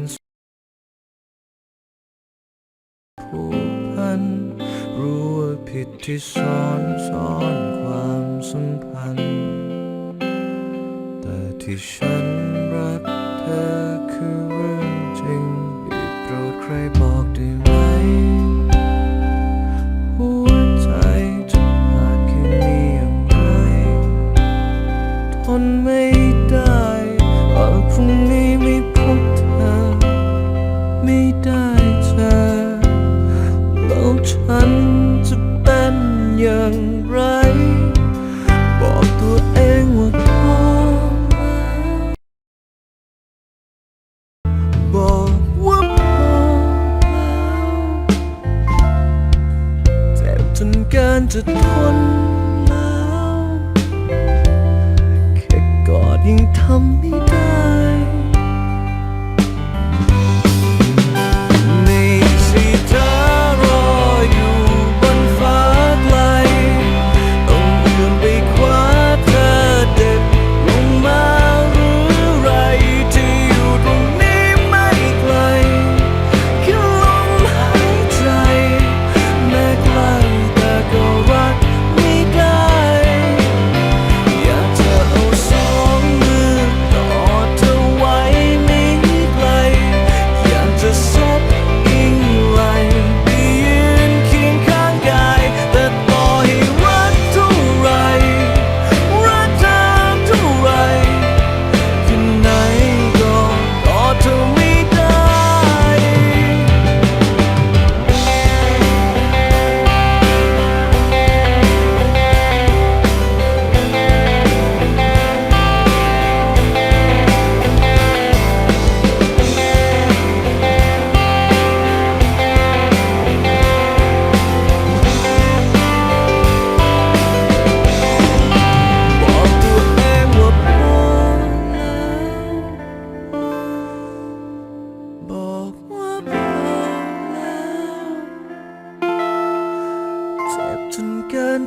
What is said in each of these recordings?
นผูกพัน รู้ว่าผิดที่ซ้อนซ้อนความสัมพันธ์ แต่ที่ฉัน การจะทนแล้ว แค่กอดยังทำไม่ได้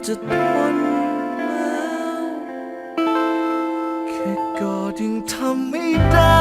จะทนมาแค่กอดยังทำไม่ได้